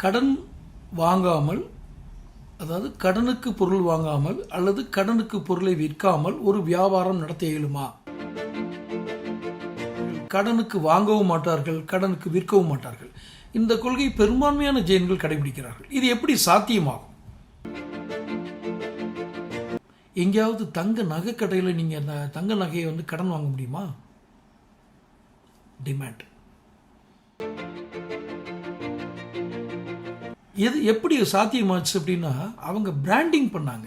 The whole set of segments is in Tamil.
கடன் வாங்காமல் அதாவது கடனுக்கு பொருள் வாங்காமல் அல்லது கடனுக்கு பொருளை விற்காமல் ஒரு வியாபாரம் நடத்த இயலுமா? கடனுக்கு வாங்கவும் மாட்டார்கள் கடனுக்கு விற்கவும் மாட்டார்கள். இந்த கொள்கை பெரும்பான்மையான ஜெயின்கள் கடைபிடிக்கிறார்கள். இது எப்படி சாத்தியமாகும்? எங்கேயாவது தங்க நகை கடையில் நீங்கள் அந்த தங்க நகையை வந்து கடன் வாங்க முடியுமா? டிமாண்ட் எது எப்படி சாத்தியமாச்சு அப்படின்னா அவங்க பிராண்டிங் பண்ணாங்க.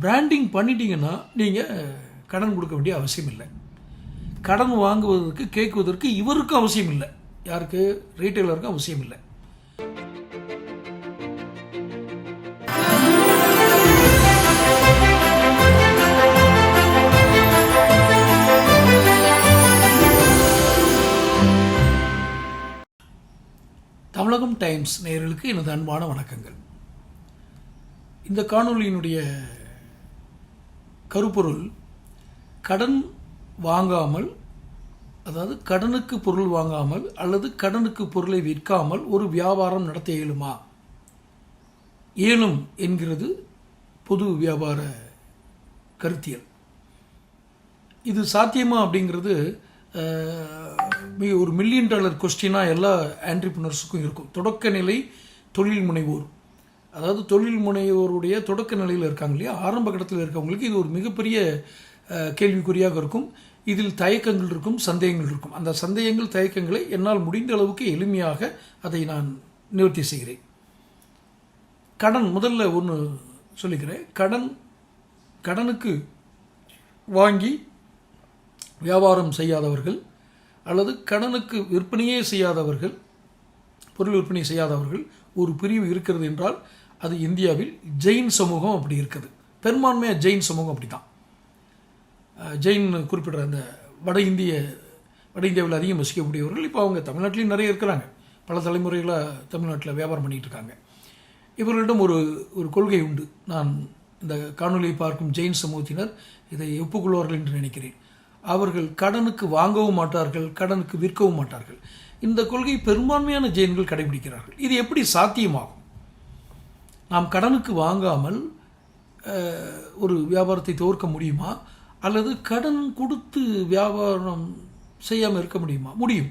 பிராண்டிங் பண்ணிட்டீங்கன்னா நீங்கள் கடன் கொடுக்க வேண்டிய அவசியம் இல்லை. கடன் வாங்குவதற்கு கேட்குவதற்கு இவருக்கும் அவசியம் இல்லை. யாருக்கு? ரீட்டைலருக்கும் அவசியம் இல்லை. தமிழகம் டைம்ஸ் நேயர்களுக்கு எனது அன்பான வணக்கங்கள். இந்த காணொளியினுடைய கருப்பொருள் கடன் வாங்காமல் அதாவது கடனுக்கு பொருள் வாங்காமல் அல்லது கடனுக்கு பொருளை விற்காமல் ஒரு வியாபாரம் நடத்த இயலுமா? இயலும் என்கிறது பொது வியாபார கருத்தியல். இது சாத்தியமா அப்படிங்கிறது மிக ஒரு மில்லியன் டாலர் கொஸ்டினாக எல்லா ஆண்டர்பிரினர்ஸுக்கும் இருக்கும். தொடக்க நிலை தொழில் முனைவோர். அதாவது தொழில் முனைவோருடைய தொடக்க நிலையில் இருக்காங்க இல்லையா? ஆரம்ப கட்டத்தில் இருக்கவங்களுக்கு இது ஒரு மிகப்பெரிய கேள்விக்குறியாக இருக்கும். இதில் தயக்கங்கள் இருக்கும் சந்தேகங்கள் இருக்கும். அந்த சந்தேகங்கள் தயக்கங்களை என்னால் முடிந்த அளவுக்கு எளிமையாக அதை நான் நிவர்த்தி செய்கிறேன். கடன் முதல்ல ஒன்று சொல்லிக்கிறேன். கடன் கடனுக்கு வாங்கி வியாபாரம் செய்யாதவர்கள் அல்லது கடனுக்கு விற்பனையே செய்யாதவர்கள் பொருள் விற்பனை செய்யாதவர்கள் ஒரு பிரிவு இருக்கிறது என்றால் அது இந்தியாவில் ஜெயின் சமூகம் அப்படி இருக்குது. பெரும்பான்மையாக ஜெயின் சமூகம் அப்படி தான் ஜெயின் குறிப்பிடுற அந்த வட இந்திய வட இந்தியாவில் அதிகம் வசிக்கக்கூடியவர்கள் இப்போ அவங்க தமிழ்நாட்டிலையும் நிறைய இருக்கிறாங்க. பல தலைமுறைகளாக தமிழ்நாட்டில் வியாபாரம் பண்ணிகிட்டு இருக்காங்க. இவர்களிடம் ஒரு ஒரு கொள்கை உண்டு. நான் இந்த காணொலியை பார்க்கும் ஜெயின் சமூகத்தினர் இதை ஒப்புக்கொள்வார்கள் என்று நினைக்கிறேன். அவர்கள் கடனுக்கு வாங்கவும் மாட்டார்கள் கடனுக்கு விற்கவும் மாட்டார்கள். இந்த கொள்கை பெரும்பான்மையான ஜெயின்கள் கடைபிடிக்கிறார்கள். இது எப்படி சாத்தியமாகும்? நாம் கடனுக்கு வாங்காமல் ஒரு வியாபாரத்தை தோற்க முடியுமா? அல்லது கடன் கொடுத்து வியாபாரம் செய்யாமல் இருக்க முடியுமா? முடியும்.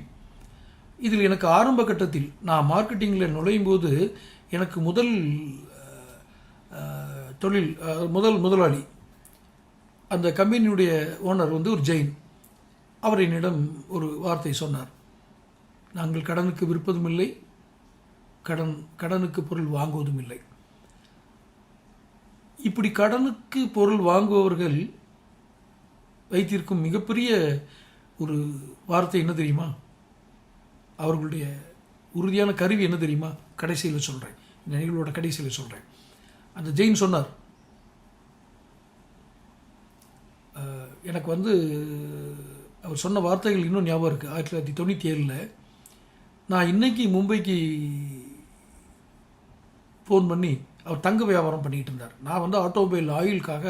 இதில் எனக்கு ஆரம்ப கட்டத்தில் நான் மார்க்கெட்டிங்கில் நுழையும் போது எனக்கு முதல் தொழில் முதல் முதலாளி அந்த கம்பெனியுடைய ஓனர் வந்து ஒரு ஜெயின். அவர் என்னிடம் ஒரு வார்த்தை சொன்னார். நாங்கள் கடனுக்கு விற்பதும் இல்லை கடன் கடனுக்கு பொருள் வாங்குவதும் இல்லை. இப்படி கடனுக்கு பொருள் வாங்குபவர்கள் வைத்திருக்கும் மிகப்பெரிய ஒரு வார்த்தை என்ன தெரியுமா? அவர்களுடைய உறுதியான கருவி என்ன தெரியுமா? கடைசியில் சொல்கிறேன் இந்த நிகழ்வோட கடைசியில் சொல்கிறேன் அந்த ஜெயின் சொன்னார் எனக்கு வந்து அவர் சொன்ன வார்த்தைகள் இன்னும் ஞாபகம் இருக்குது ஆயிரத்தி தொள்ளாயிரத்தி தொண்ணூற்றி ஏழில் நான் இன்னைக்கு மும்பைக்கு ஃபோன் பண்ணி அவர் தங்க வியாபாரம் பண்ணிகிட்டு இருந்தார். நான் வந்து ஆட்டோமொபைல் ஆயிலுக்காக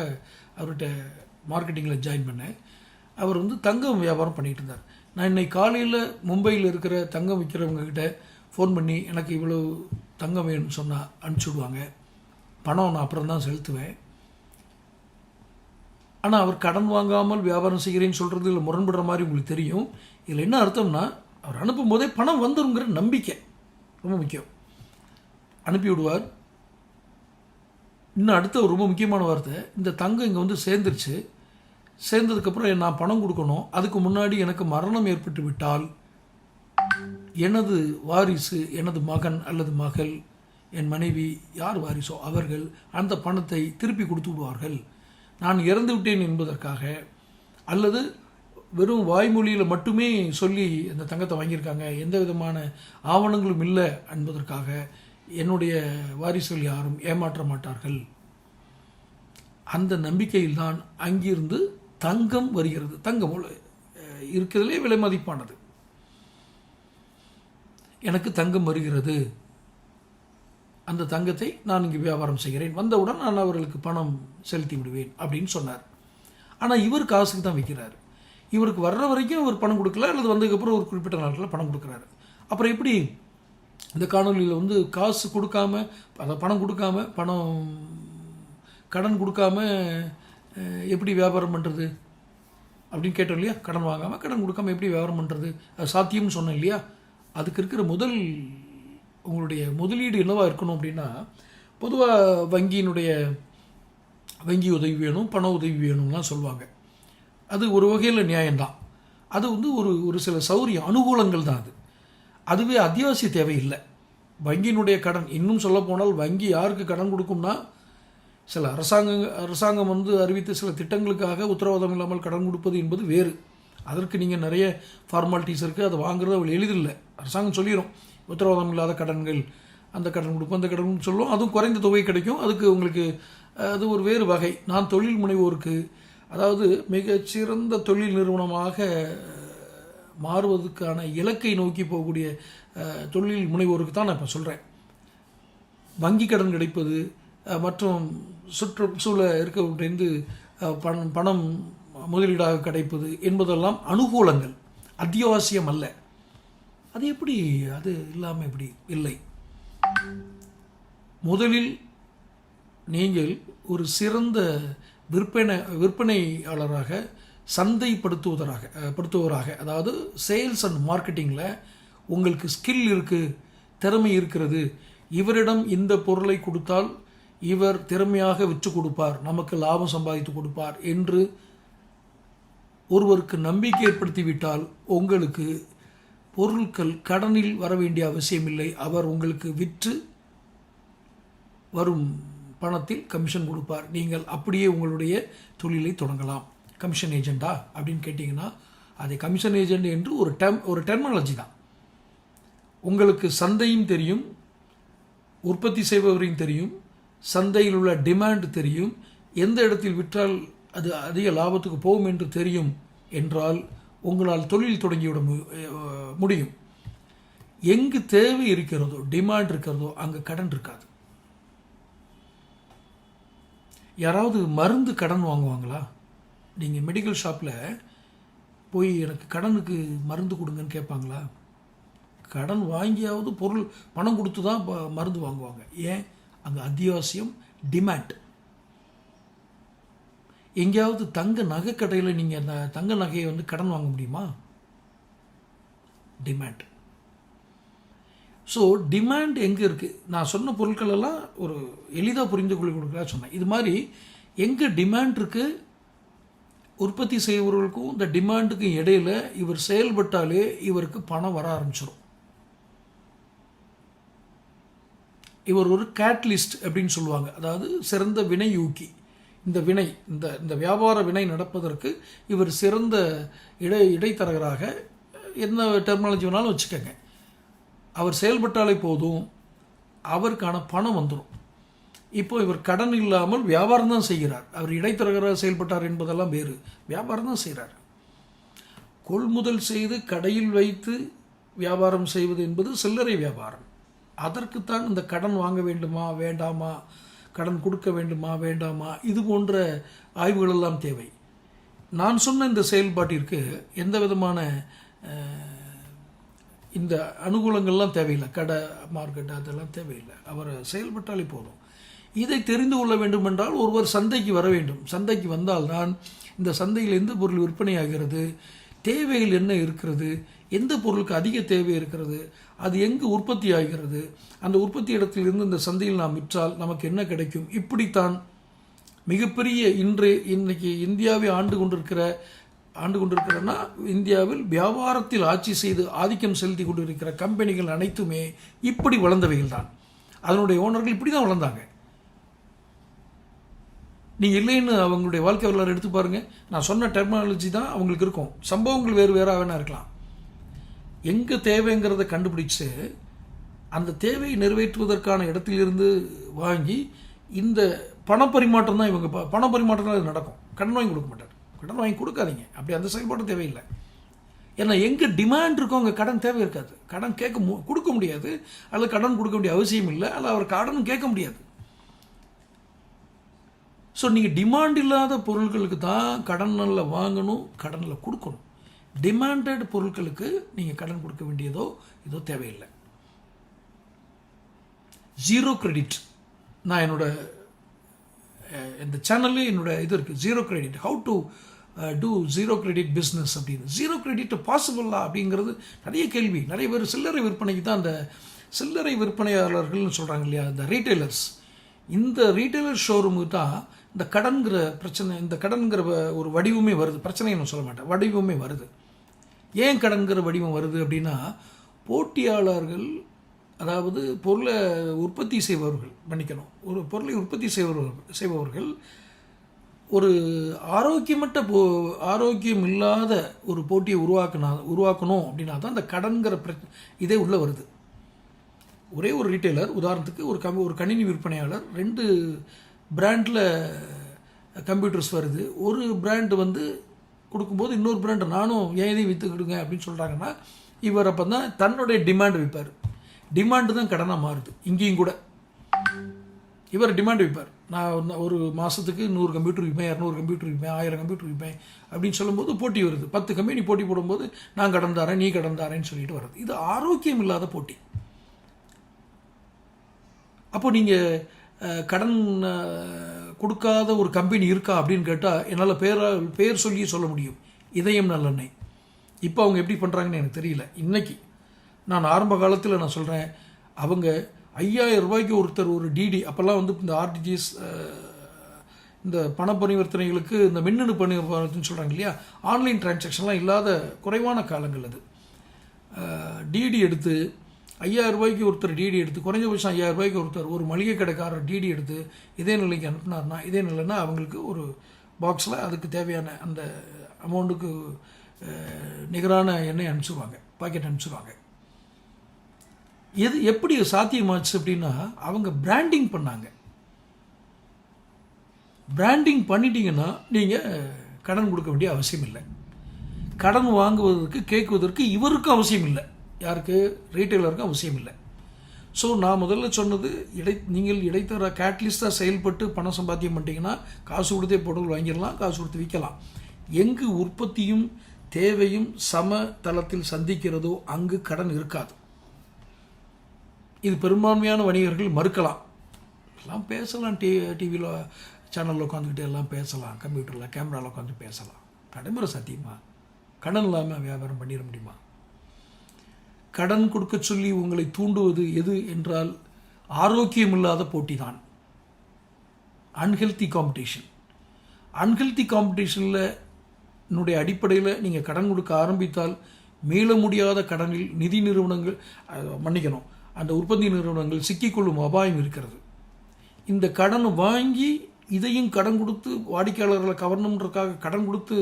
அவர்கிட்ட மார்க்கெட்டிங்கில் ஜாயின் பண்ணேன். அவர் வந்து தங்கம் வியாபாரம் பண்ணிகிட்டு இருந்தார். நான் இன்னைக்கு காலையில் மும்பையில் இருக்கிற தங்கம் விற்கிறவங்கக்கிட்ட ஃபோன் பண்ணி எனக்கு இவ்வளோ தங்கம் வேணும்னு சொன்னால் அனுப்பிச்சி விடுவாங்க. பணம் நான் அப்புறம் தான் செலுத்துவேன். ஆனால் அவர் கடன் வாங்காமல் வியாபாரம் செய்கிறேன்னு சொல்கிறது இல்லை முரண்படுற மாதிரி உங்களுக்கு தெரியும். இதில் என்ன அர்த்தம்னா அவர் அனுப்பும் போதே பணம் வந்துருங்கிற நம்பிக்கை. ரொம்ப முக்கியம். அனுப்பி விடுவார். இன்னும் அடுத்த ஒரு ரொம்ப முக்கியமான வார்த்தை இந்த தங்கம் இங்கே வந்து சேர்ந்துருச்சு. சேர்ந்ததுக்கப்புறம் நான் பணம் கொடுக்கணும். அதுக்கு முன்னாடி எனக்கு மரணம் ஏற்பட்டு விட்டால் எனது வாரிசு எனது மகன் அல்லது மகள் என் மனைவி யார் வாரிசோ அவர்கள் அந்த பணத்தை திருப்பி கொடுத்து விடுவார்கள். நான் இறந்து விட்டேன் என்பதற்காக அல்லது வெறும் வாய்மொழியில் மட்டுமே சொல்லி அந்த தங்கத்தை வாங்கியிருக்காங்க எந்த விதமான ஆவணங்களும் இல்லை என்பதற்காக என்னுடைய வாரிசுகள் யாரும் ஏமாற்ற மாட்டார்கள். அந்த நம்பிக்கையில்தான் அங்கிருந்து தங்கம் வருகிறது. தங்கம் உள்ள- இருக்கிறதுலே விலை மதிப்பானது. எனக்கு தங்கம் வருகிறது. அந்த தங்கத்தை நான் இங்கு வியாபாரம் செய்கிறேன். வந்தவுடன் நான் அவர்களுக்கு பணம் செலுத்தி விடுவேன் அப்படின்னு சொன்னார். ஆனால் இவர் காசுக்கு தான் விற்கிறார். இவருக்கு வர்ற வரைக்கும் அவர் பணம் கொடுக்கல அல்லது வந்ததுக்கப்புறம் ஒரு குறிப்பிட்ட நாட்களில் பணம் கொடுக்குறாரு. அப்புறம் எப்படி இந்த காணொலியில் வந்து காசு கொடுக்காம அதை பணம் கொடுக்காம பணம் கடன் கொடுக்காம எப்படி வியாபாரம் பண்ணுறது அப்படின்னு கேட்டோம் இல்லையா? கடன் வாங்காமல் கடன் கொடுக்காம எப்படி வியாபாரம் பண்ணுறது அது சாத்தியம்னு சொன்னேன் இல்லையா? அதுக்கு இருக்கிற முதல் உங்களுடைய முதலீடு என்னவாக இருக்கணும் அப்படின்னா பொதுவாக வங்கியினுடைய வங்கி உதவி வேணும் பண உதவி வேணும்லாம் சொல்லுவாங்க. அது ஒரு வகையில் நியாயம்தான். அது வந்து ஒரு ஒரு சில சௌரியம் அனுகூலங்கள் தான் அது. அதுவே அத்தியாவசிய தேவையில்லை. வங்கியினுடைய கடன் இன்னும் சொல்லப்போனால் வங்கி யாருக்கு கடன் கொடுக்கும்னா சில அரசாங்க அரசாங்கம் வந்து அறிவித்த சில திட்டங்களுக்காக உத்தரவாதம் இல்லாமல் கடன் கொடுப்பது என்பது வேறு. அதற்கு நீங்கள் நிறைய ஃபார்மாலிட்டிஸ் இருக்குது அதை வாங்குறது அவ்வளோ எளிதில்லை. அரசாங்கம் சொல்லிடும் உத்தரவாதம் இல்லாத கடன்கள் அந்த கடன் கொடுப்போம் அந்த கடன் சொல்லும் அதுவும் குறைந்த தொகை கிடைக்கும். அதுக்கு உங்களுக்கு அது ஒரு வேறு வகை. நான் தொழில் முனைவோருக்கு அதாவது மிகச்சிறந்த தொழில் நிறுவனமாக மாறுவதற்கான இலக்கை நோக்கி போகக்கூடிய தொழில் முனைவோருக்கு தான் நான் இப்போ சொல்கிறேன் வங்கி கடன் கிடைப்பது மற்றும் சுற்றுச்சூழ இருக்கவிருந்து பணம் பணம் முதலீடாக கிடைப்பது என்பதெல்லாம் அனுகூலங்கள். அத்தியாவசியம் அல்ல. அது எப்படி? அது இல்லாமல் எப்படி? இல்லை. முதலில் நீங்கள் ஒரு சிறந்த விற்பனை விற்பனையாளராக சந்தைப்படுத்துவதராக படுத்துவராக அதாவது சேல்ஸ் அண்ட் மார்க்கெட்டிங்கில் உங்களுக்கு ஸ்கில் இருக்குது திறமை இருக்கிறது. இவரிடம் இந்த பொருளை கொடுத்தால் இவர் திறமையாக விற்று கொடுப்பார் நமக்கு லாபம் சம்பாதித்து கொடுப்பார் என்று ஒருவருக்கு நம்பிக்கை ஏற்படுத்திவிட்டால் உங்களுக்கு பொருட்கள் கடனில் வர வேண்டிய அவசியமில்லை. அவர் உங்களுக்கு விற்று வரும் பணத்தில் கமிஷன் கொடுப்பார். நீங்கள் அப்படியே உங்களுடைய தொழிலை தொடங்கலாம். கமிஷன் ஏஜெண்டா அப்படின்னு கேட்டிங்கன்னா அது கமிஷன் ஏஜெண்ட் என்று ஒரு டெம் ஒரு டெர்மாலஜி தான். உங்களுக்கு சந்தையும் தெரியும் உற்பத்தி செய்பவரையும் தெரியும் சந்தையில் உள்ள டிமாண்ட் தெரியும் எந்த இடத்தில் விற்றால் அது அதிக லாபத்துக்கு போகும் என்று தெரியும் என்றால் உங்களால் தொழில் தொடங்கிவிட மு- முடியும். எங்கு தேவை இருக்கிறதோ டிமாண்ட் இருக்கிறதோ அங்கே கடன் இருக்காது. யாராவது மருந்து கடன் வாங்குவாங்களா? நீங்கள் மெடிக்கல் ஷாப்பில் போய் எனக்கு கடனுக்கு மருந்து கொடுங்கன்னு கேட்பாங்களா? கடன் வாங்கியாவது பொருள் பணம் கொடுத்து தான் மருந்து வாங்குவாங்க. ஏன்? அங்கே அத்தியாவசியம் டிமாண்ட் எங்கேயாவது தங்க நகை கடையில் நீங்கள் அந்த தங்க நகையை வந்து கடன் வாங்க முடியுமா? டிமாண்ட் ஸோ டிமாண்ட் எங்கே இருக்குது நான் சொன்ன பொருட்கள் எல்லாம் ஒரு எளிதாக புரிந்து கொள்ளி கொடுக்குறா சொன்னேன். இது மாதிரி எங்கே டிமாண்ட் இருக்குது உற்பத்தி செய்பவர்களுக்கும் இந்த டிமாண்டுக்கும் இடையில இவர் செயல்பட்டாலே இவருக்கு பணம் வர ஆரம்பிச்சிடும் இவர் ஒரு கேட்லிஸ்ட் அப்படின்னு சொல்லுவாங்க. அதாவது சிறந்த வினையூக்கி இந்த வினை இந்த இந்த வியாபார வினை நடப்பதற்கு இவர் சிறந்த இடை இடைத்தரகராக என்ன டெர்மினாலஜி வேணாலும் வச்சுக்கோங்க. அவர் செயல்பட்டாலே போதும் அவருக்கான பணம் வந்துடும் இப்போ இவர் கடன் இல்லாமல் வியாபாரம் தான் செய்கிறார். அவர் இடைத்தரகராக செயல்பட்டார் என்பதெல்லாம் வேறு. வியாபாரம் தான் செய்கிறார். கொள்முதல் செய்து கடையில் வைத்து வியாபாரம் செய்வது என்பது சில்லறை வியாபாரம். அதற்குத்தான் இந்த கடன் வாங்க வேண்டுமா வேண்டாமா கடன் கொடுக்க வேண்டுமா வேண்டாமா? இது போன்ற ஆய்வுகளெல்லாம் தேவை. நான் சொன்ன இந்த செயல்பாட்டிற்கு எந்த விதமான இந்த அனுகூலங்கள்லாம் தேவையில்லை. கடை மார்க்கெட் அதெல்லாம் தேவையில்லை. அவர் செயல்பட்டாலே போதும். இதை தெரிந்து கொள்ள வேண்டும் என்றால் ஒருவர் சந்தைக்கு வர வேண்டும். சந்தைக்கு வந்தால்தான் இந்த சந்தையில் எந்த பொருள் விற்பனையாகிறது தேவைகள் என்ன இருக்கிறது எந்த பொருளுக்கு அதிக தேவை இருக்கிறது அது எங்கு உற்பத்தி ஆகிறது அந்த உற்பத்தி இடத்திலிருந்து இந்த சந்தையில் நாம் விற்றால் நமக்கு என்ன கிடைக்கும்? இப்படித்தான் மிகப்பெரிய இன்று இன்னைக்கு இந்தியாவை ஆண்டு கொண்டிருக்கிற ஆண்டு கொண்டிருக்கிறன்னா இந்தியாவில் வியாபாரத்தில் ஆட்சி செய்து ஆதிக்கம் செலுத்தி கொண்டிருக்கிற கம்பெனிகள் அனைத்துமே இப்படி வளர்ந்தவைகள் தான் அதனுடைய ஓனர்கள் இப்படி தான் வளர்ந்தாங்க. நீங்கள் இல்லைன்னு அவங்களுடைய வாழ்க்கை வரலாறு எடுத்து பாருங்க. நான் சொன்ன டெர்மினாலஜி தான் அவங்களுக்கு இருக்கும். சம்பவங்கள் வேறு வேறாக வேணா இருக்கலாம். எங்கே தேவைங்கிறத கண்டுபிடிச்சு அந்த தேவையை நிறைவேற்றுவதற்கான இடத்திலிருந்து வாங்கி இந்த பணப்பரிமாற்றம் தான் இவங்க ப- பணப்பரிமாற்றம் தான் இது நடக்கும். கடன் வாங்கி கொடுக்க மாட்டார். கடன் வாங்கி கொடுக்காதீங்க. அப்படி அந்த செயல்பாடு தேவையில்லை. ஏன்னா எங்கே டிமாண்ட் இருக்கோ அங்கே கடன் தேவை இருக்காது. கடன் கேட்க மு கொடுக்க முடியாது. அல்லது கடன் கொடுக்க வேண்டிய அவசியம் இல்லை. அல்ல அவர் கடன் கேட்க முடியாது. ஸோ நீங்கள் டிமாண்ட் இல்லாத பொருட்களுக்கு தான் கடனில் வாங்கணும் கடனில் கொடுக்கணும். டிமாண்டட் பொருட்களுக்கு நீங்கள் கடன் கொடுக்க வேண்டியதோ இதோ தேவையில்லை. ஜீரோ கிரெடிட் நான் என்னோட இந்த சேனல்லே என்னோட இது இருக்குது zero credit how to do zero credit business அப்படின்னு. ஜீரோ கிரெடிட் பாசிபிளா அப்படிங்கிறது நிறைய கேள்வி. நிறைய பேர் சில்லறை விற்பனைக்கு தான் அந்த சில்லறை விற்பனையாளர்கள்னு சொல்கிறாங்க இல்லையா இந்த ரீட்டைலர்ஸ் இந்த ரீட்டைலர் ஷோரூமுக்கு தான் இந்த கடன்கிற பிரச்சனை இந்த கடன்கிற வ- ஒரு வடிவமே வருது. பிரச்சனையை நான் சொல்ல மாட்டேன். வடிவமே வருது. ஏன் கடன்கிற வடிவம் வருது அப்படின்னா போட்டியாளர்கள் அதாவது பொருளை உற்பத்தி செய்பவர்கள் மன்னிக்கணும் ஒரு பொருளை உற்பத்தி செய்பவர்கள் செய்பவர்கள் ஒரு ஆரோக்கியமற்ற போ ஆரோக்கியம் இல்லாத ஒரு போட்டியை உருவாக்கினா உருவாக்கணும் அப்படின்னா தான் அந்த கடன்கிற பிரச்சனை இதே உள்ளே வருது. ஒரே ஒரு ரீட்டைலர் உதாரணத்துக்கு ஒரு கம் ஒரு கணினி விற்பனையாளர் ரெண்டு பிராண்டில் கம்ப்யூட்டர்ஸ் வருது. ஒரு பிராண்டு வந்து கொடுக்கும்போது இன்னொரு பிராண்டு நானும் ஏன் இதையும் விற்றுக்கிடுங்க அப்படின்னு சொல்கிறாங்கன்னா இவர் அப்போ தான் தன்னுடைய டிமாண்ட் விற்பார் டிமாண்டு தான் கடனாக மாறுது. இங்கேயும் கூட. இவர் டிமாண்ட் விற்பார் நான் ஒரு மாதத்துக்கு நூறு கம்ப்யூட்டர் விற்பேன் இரநூறு கம்ப்யூட்டர் விற்பேன் ஆயிரம் கம்ப்யூட்டர் விற்பேன் அப்படின்னு சொல்லும்போது போட்டி வருது. பத்து கம்பெனி போட்டி போடும்போது நான் கடன் தரேன் நீ கடன் தரேன்னு சொல்லிட்டு வருது. இது ஆரோக்கியம் இல்லாத போட்டி. அப்போ நீங்கள் கடன் கொடுக்காத ஒரு கம்பெனி இருக்கா அப்படின்னு கேட்டால் என்னால் பேரா பேர் சொல்லி சொல்ல முடியும். இதயம் நல்லெண்ணெய். இப்போ அவங்க எப்படி பண்ணுறாங்கன்னு எனக்கு தெரியல. இன்றைக்கி நான் ஆரம்ப காலத்தில் நான் சொல்கிறேன் அவங்க ஐயாயிரம் ரூபாய்க்கு ஒருத்தர் ஒரு டிடி அப்போல்லாம் வந்து இந்த ஆர்டிஜிஎஸ் இந்த பண பரிவர்த்தனைகளுக்கு இந்த மின்னணு பரிவர்த்தனை சொல்கிறாங்க இல்லையா? ஆன்லைன் டிரான்சாக்ஷன்லாம் இல்லாத குறைவான காலங்கள் அது. டிடி எடுத்து ஐயாயிரம் ரூபாய்க்கு ஒருத்தர் டிடி எடுத்து குறைஞ்சபட்சம் ஐயாயிரம் ரூபாய்க்கு ஒருத்தர் ஒரு மளிகை கடைக்காரர் டிடி எடுத்து இதே நிலைக்கு அனுப்புனார்னா இதே நிலைன்னா அவங்களுக்கு ஒரு பாக்ஸில் அதுக்கு தேவையான அந்த அமௌண்ட்டுக்கு நிகரான எண்ணெய் அனுப்பிச்சிடுவாங்க பாக்கெட் அனுப்பிச்சிடுவாங்க எது எப்படி சாத்தியமாச்சு அப்படின்னா அவங்க பிராண்டிங் பண்ணாங்க. பிராண்டிங் பண்ணிட்டீங்கன்னா நீங்கள் கடன் கொடுக்க வேண்டிய அவசியம் இல்லை கடன் வாங்குவதற்கு கேட்குவதற்கு இவருக்கும் அவசியம் இல்லை யாருக்கு? ரீட்டைலருக்கு அவசியம் இல்லை. ஸோ நான் முதல்ல சொன்னது இடை நீங்கள் இடைத்தர கேட்லிஸ்ட்டாக செயல்பட்டு பணம் சம்பாத்தியம் பண்ணிட்டீங்கன்னா காசு கொடுத்தே பொருள் வாங்கிடலாம் காசு கொடுத்து விற்கலாம். எங்கு உற்பத்தியும் தேவையும் சம தளத்தில் சந்திக்கிறதோ அங்கு கடன் இருக்காது. இது பெரும்பான்மையான வணிகர்கள் மறுக்கலாம். எல்லாம் பேசலாம் டி டிவியில் சேனலில் உட்காந்துக்கிட்டு எல்லாம் பேசலாம் கம்ப்யூட்டரில் கேமராவில் உட்காந்து பேசலாம். நடைமுறை சத்தியமா? கடன் இல்லாமல் வியாபாரம் பண்ணிட முடியுமா? கடன் கொடுக்க சொல்லி உங்களை தூண்டுவது எது என்றால் ஆரோக்கியம் இல்லாத போட்டி தான் அன்ஹெல்தி காம்படிஷன் அன்ஹெல்தி காம்படிஷனில் என்னுடைய அடிப்படையில் நீங்கள் கடன் கொடுக்க ஆரம்பித்தால் மீள முடியாத கடனில் நிதி நிறுவனங்கள் மன்னிக்கணும். அந்த உற்பத்தி நிறுவனங்கள் சிக்கிக்கொள்ளும் அபாயம் இருக்கிறது. இந்த கடன் வாங்கி இதையும் கடன் கொடுத்து வாடிக்கையாளர்களை கவர்ணுன்றதுக்காக கடன் கொடுத்து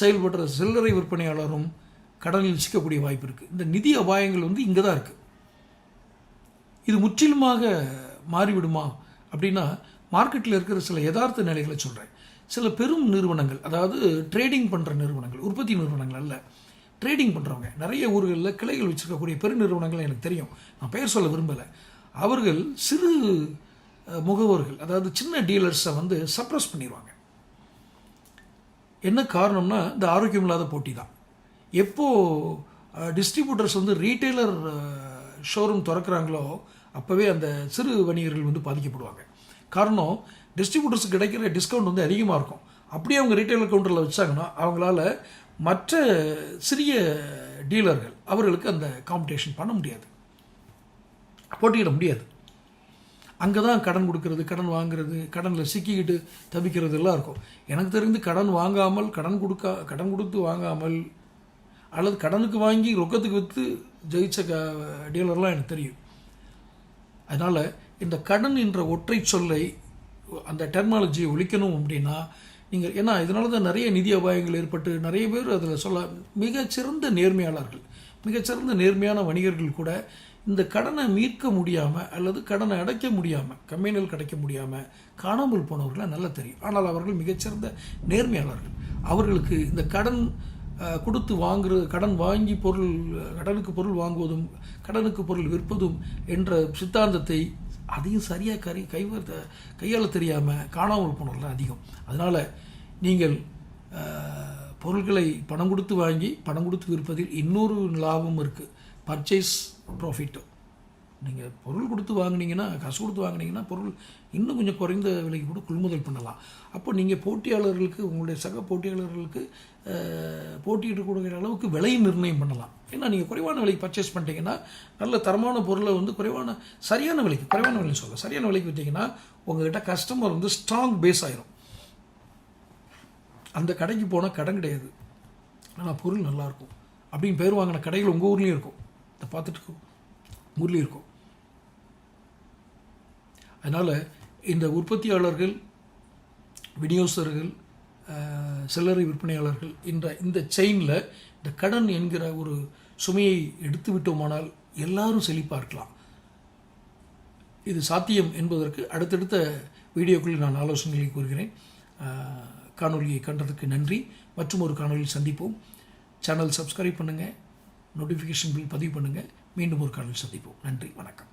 செயல்படுற சில்லறை விற்பனையாளரும் கடனில் சிக்கக்கூடிய வாய்ப்பு இருக்குது இந்த நிதி அபாயங்கள் வந்து இங்கே தான் இருக்குது இது முற்றிலுமாக மாறிவிடுமா அப்படின்னா மார்க்கெட்டில் இருக்கிற சில யதார்த்த நிலைகளை சொல்கிறேன் சில பெரும் நிறுவனங்கள் அதாவது ட்ரேடிங் பண்ணுற நிறுவனங்கள் உற்பத்தி நிறுவனங்கள் அல்ல ட்ரேடிங் பண்ணுறவங்க நிறைய ஊர்களில் கிளைகள் வச்சுருக்கக்கூடிய பெரு நிறுவனங்கள் எனக்கு தெரியும். நான் பெயர் சொல்ல விரும்பலை. அவர்கள் சிறு முகவர்கள் அதாவது சின்ன டீலர்ஸை வந்து சப்ரஸ் பண்ணிடுவாங்க என்ன காரணம்னா இந்த ஆரோக்கியம் இல்லாத போட்டி தான். எப்போது டிஸ்ட்ரிபியூட்டர்ஸ் வந்து ரீட்டைலர் ஷோரூம் திறக்கிறாங்களோ அப்போவே அந்த சிறு வணிகர்கள் வந்து பாதிக்கப்படுவாங்க. காரணம் டிஸ்ட்ரிபியூட்டர்ஸ் கிடைக்கிற டிஸ்கவுண்ட் வந்து அதிகமாக இருக்கும். அப்படியே அவங்க ரீட்டைலர் கவுண்டரில் வச்சாங்கன்னா அவங்களால மற்ற சிறிய டீலர்கள் அவர்களுக்கு அந்த காம்படிஷன் பண்ண முடியாது. போட்டியிட முடியாது. அங்கே தான் கடன் கொடுக்கறது கடன் வாங்குறது கடனில் சிக்கிக்கிட்டு தவிக்கிறது எல்லாம் இருக்கும். எனக்கு தெரிந்து கடன் வாங்காமல் கடன் கொடுக்கா கடன் கொடுத்து வாங்காமல் அல்லது கடனுக்கு வாங்கி ரொக்கத்துக்கு விற்று ஜெயிச்ச க டீலர்லாம் எனக்கு தெரியும். அதனால் இந்த கடன் என்ற ஒற்றை சொல்லை அந்த டெர்மாலஜியை ஒழிக்கணும் அப்படின்னா நீங்கள் ஏன்னா இதனால தான் நிறைய நிதி அபாயங்கள் ஏற்பட்டு நிறைய பேர் அதில் சொல்ல மிகச்சிறந்த நேர்மையாளர்கள் மிகச்சிறந்த நேர்மையான வணிகர்கள் கூட இந்த கடனை மீட்க முடியாமல் அல்லது கடனை அடைக்க முடியாமல் கம்பெனிகள் கிடைக்க முடியாமல் காணாமல் போனவர்களை நல்லா தெரியும். ஆனால் அவர்கள் மிகச்சிறந்த நேர்மையாளர்கள். அவர்களுக்கு இந்த கடன் கொடுத்து வாங்குற கடன் வாங்கி பொருள் கடனுக்கு பொருள் வாங்குவதும் கடனுக்கு பொருள் விற்பதும் என்ற சித்தாந்தத்தை அதையும் சரியாக கை கைவர்த்த கையாள தெரியாமல் காணாமல் போனவர்கள் அதிகம். அதனால் நீங்கள் பொருட்களை பணம் கொடுத்து வாங்கி பணம் கொடுத்து விற்பதில் இன்னொரு லாபம் இருக்குது பர்ச்சேஸ் ப்ராஃபிட்டும் நீங்கள் பொருள் கொடுத்து வாங்குனீங்கன்னா காசு கொடுத்து வாங்குனீங்கன்னா பொருள் இன்னும் கொஞ்சம் குறைந்த விலைக்கு கூட கொள்முதல் பண்ணலாம். அப்போ நீங்கள் போட்டியாளர்களுக்கு உங்களுடைய சக போட்டியாளர்களுக்கு போட்டியிட்டு கொடுக்குற அளவுக்கு விலை நிர்ணயம் பண்ணலாம். ஏன்னா நீங்கள் குறைவான விலைக்கு பர்ச்சேஸ் பண்ணிட்டீங்கன்னா நல்ல தரமான பொருளை வந்து குறைவான சரியான விலைக்கு குறைவான விலை சொல்ல சரியான விலைக்கு விற்றீங்கன்னா உங்கள்கிட்ட கஸ்டமர் வந்து ஸ்ட்ராங் பேஸ் ஆயிரும். அந்த கடைக்கு போனால் கடன் கிடையாது. ஆனால் பொருள் நல்லாயிருக்கும் அப்படின்னு பேர் வாங்கின கடைகள் உங்கள் ஊர்லேயும் இருக்கும். இதை பார்த்துட்டு ஊர்லேயும் இருக்கும். அதனால் இந்த உற்பத்தியாளர்கள் விநியோகஸ்தர்கள் சில்லறை விற்பனையாளர்கள் என்ற இந்த செயினில் இந்த கடன் என்கிற ஒரு சுமையை எடுத்து விட்டோமானால் எல்லாரும் செழிப்பாக இருக்கலாம். இது சாத்தியம் என்பதற்கு அடுத்தடுத்த வீடியோக்களில் நான் ஆலோசனைகளை கூறுகிறேன். காணொலியை காணொளியை கண்டதுக்கு நன்றி. மற்றும் ஒரு காணொலியில் சந்திப்போம். சேனல் சப்ஸ்கிரைப் பண்ணுங்கள் நோட்டிஃபிகேஷன் பில் பதிவு பண்ணுங்கள் மீண்டும் ஒரு காணொலி சந்திப்போம். நன்றி. வணக்கம்.